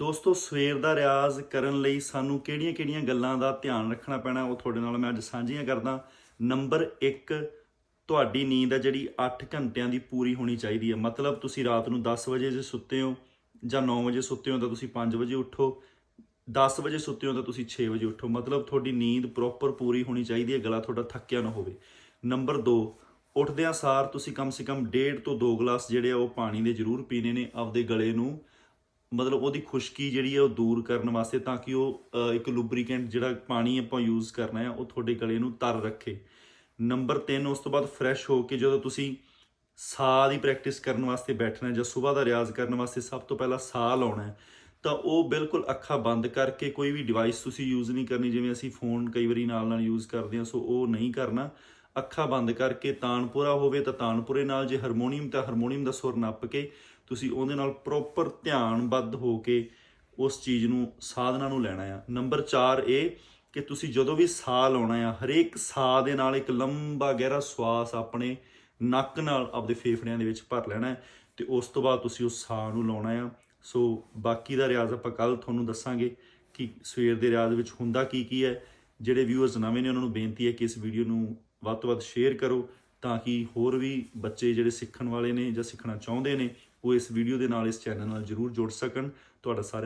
ਦੋਸਤੋ, ਸਵੇਰ ਦਾ ਰਿਆਜ਼ ਕਰਨ ਲਈ ਸਾਨੂੰ ਕਿਹੜੀਆਂ-ਕਿਹੜੀਆਂ ਗੱਲਾਂ ਦਾ ਧਿਆਨ ਰੱਖਣਾ ਪੈਣਾ, ਉਹ ਤੁਹਾਡੇ ਨਾਲ ਮੈਂ ਅੱਜ ਸਾਂਝੀਆਂ ਕਰਦਾ। ਨੰਬਰ 1 ਤੁਹਾਡੀ ਨੀਂਦ ਹੈ ਜਿਹੜੀ 8 ਘੰਟਿਆਂ ਦੀ ਪੂਰੀ ਹੋਣੀ ਚਾਹੀਦੀ ਹੈ। ਮਤਲਬ ਤੁਸੀਂ ਰਾਤ ਨੂੰ 10 ਵਜੇ ਜੇ ਸੁੱਤੇ ਹੋ ਜਾਂ 9 ਵਜੇ ਸੁੱਤੇ ਹੋ ਤਾਂ ਤੁਸੀਂ 5 ਵਜੇ ਉੱਠੋ। 10 ਵਜੇ ਸੁੱਤੇ ਹੋ ਤਾਂ ਤੁਸੀਂ 6 ਵਜੇ ਉੱਠੋ। ਮਤਲਬ ਤੁਹਾਡੀ ਨੀਂਦ ਪ੍ਰੋਪਰ ਪੂਰੀ ਹੋਣੀ ਚਾਹੀਦੀ ਹੈ, ਗਲਾ ਤੁਹਾਡਾ ਥੱਕਿਆ ਨਾ ਹੋਵੇ। ਨੰਬਰ 2 ਉੱਠਦਿਆਂ ਸਾਰ ਤੁਸੀਂ ਕਮ ਸੇ ਕਮ 1.5 ਤੋਂ 2 ਗਲਾਸ ਜਿਹੜੇ ਆ ਉਹ ਪਾਣੀ ਦੇ ਜ਼ਰੂਰ ਪੀਣੇ ਨੇ, ਆਪਦੇ ਗਲੇ ਨੂੰ। ਮਤਲਬ ਉਹਦੀ ਖੁਸ਼ਕੀ ਜਿਹੜੀ ਹੈ ਉਹ ਦੂਰ ਕਰਨ ਵਾਸਤੇ ਤਾਂ ਕਿ ਉਹ ਇੱਕ ਲੂਬਰੀਕੈਂਟ ਜਿਹੜਾ ਪਾਣੀ ਆਪਾਂ ਯੂਜ਼ ਕਰਨਾ ਹੈ, ਉਹ ਤੁਹਾਡੇ ਗਲੇ ਨੂੰ ਤਰ ਰੱਖੇ। ਨੰਬਰ 3 ਉਸ ਤੋਂ ਬਾਅਦ ਫਰੈਸ਼ ਹੋ ਕੇ ਜਦੋਂ ਤੁਸੀਂ ਸਾਹ ਦੀ ਪ੍ਰੈਕਟਿਸ ਕਰਨ ਵਾਸਤੇ ਬੈਠਣਾ ਜਾਂ ਸਵੇਰ ਦਾ ਰਿਆਜ਼ ਕਰਨ ਵਾਸਤੇ ਸਭ ਤੋਂ ਪਹਿਲਾਂ ਸਾਹ ਲਾਉਣਾ ਹੈ, ਤਾਂ ਉਹ ਬਿਲਕੁਲ ਅੱਖਾਂ ਬੰਦ ਕਰਕੇ ਕੋਈ ਵੀ ਡਿਵਾਈਸ ਤੁਸੀਂ ਯੂਜ਼ ਨਹੀਂ ਕਰਨੀ, ਜਿਵੇਂ ਅਸੀਂ ਫੋਨ ਕਈ ਵਾਰੀ ਨਾਲ ਨਾਲ ਯੂਜ਼ ਕਰਦੇ ਹਾਂ, ਸੋ ਉਹ ਨਹੀਂ ਕਰਨਾ। ਅੱਖਾਂ ਬੰਦ ਕਰਕੇ ਤਾਨਪੁਰਾ ਹੋਵੇ ਤਾਂ ਤਾਨਪੁਰੇ ਨਾਲ, ਜੇ ਹਾਰਮੋਨੀਅਮ ਤਾਂ ਹਾਰਮੋਨੀਅਮ ਦਾ ਸੁਰ ਨੱਪ ਕੇ ਤੁਸੀਂ ਉਹਦੇ ਨਾਲ ਪ੍ਰੋਪਰ ਧਿਆਨਬੱਧ ਹੋ ਕੇ ਉਸ ਚੀਜ਼ ਨੂੰ, ਸਾਧਨਾ ਨੂੰ ਲੈਣਾ ਆ। ਨੰਬਰ 4 ਇਹ ਕਿ ਤੁਸੀਂ ਜਦੋਂ ਵੀ ਸਾਹ ਲਾਉਣਾ ਆ, ਹਰੇਕ ਸਾਹ ਦੇ ਨਾਲ ਇੱਕ ਲੰਬਾ ਗਹਿਰਾ ਸਵਾਸ ਆਪਣੇ ਨੱਕ ਨਾਲ ਆਪਦੇ ਫੇਫੜਿਆਂ ਦੇ ਵਿੱਚ ਭਰ ਲੈਣਾ ਹੈ ਤੇ ਉਸ ਤੋਂ ਬਾਅਦ ਤੁਸੀਂ ਉਸ ਸਾਹ ਨੂੰ ਲਾਉਣਾ ਆ। ਸੋ ਬਾਕੀ ਦਾ ਰਿਆਜ਼ ਆਪਾਂ ਕੱਲ ਤੁਹਾਨੂੰ ਦੱਸਾਂਗੇ ਕਿ ਸਵੇਰ ਦੇ ਰਿਆਜ਼ ਵਿੱਚ ਹੁੰਦਾ ਕੀ ਕੀ ਹੈ। ਜਿਹੜੇ ਵਿਊਅਰਸ ਨਵੇਂ ਨੇ, ਉਹਨਾਂ ਨੂੰ ਬੇਨਤੀ ਹੈ ਕਿ ਇਸ ਵੀਡੀਓ ਨੂੰ ਵੱਧ ਤੋਂ ਵੱਧ ਸ਼ੇਅਰ ਕਰੋ ਤਾਂ ਕਿ ਹੋਰ ਵੀ ਬੱਚੇ ਜਿਹੜੇ ਸਿੱਖਣ ਵਾਲੇ ਨੇ ਜਾਂ ਸਿੱਖਣਾ ਚਾਹੁੰਦੇ ਨੇ, ਉਹ ਇਸ ਵੀਡੀਓ ਦੇ ਨਾਲ ਇਸ ਚੈਨਲ ਨਾਲ ਜਰੂਰ ਜੁੜ ਸਕਣ। ਤੁਹਾਡਾ ਸਾਰਿਆਂ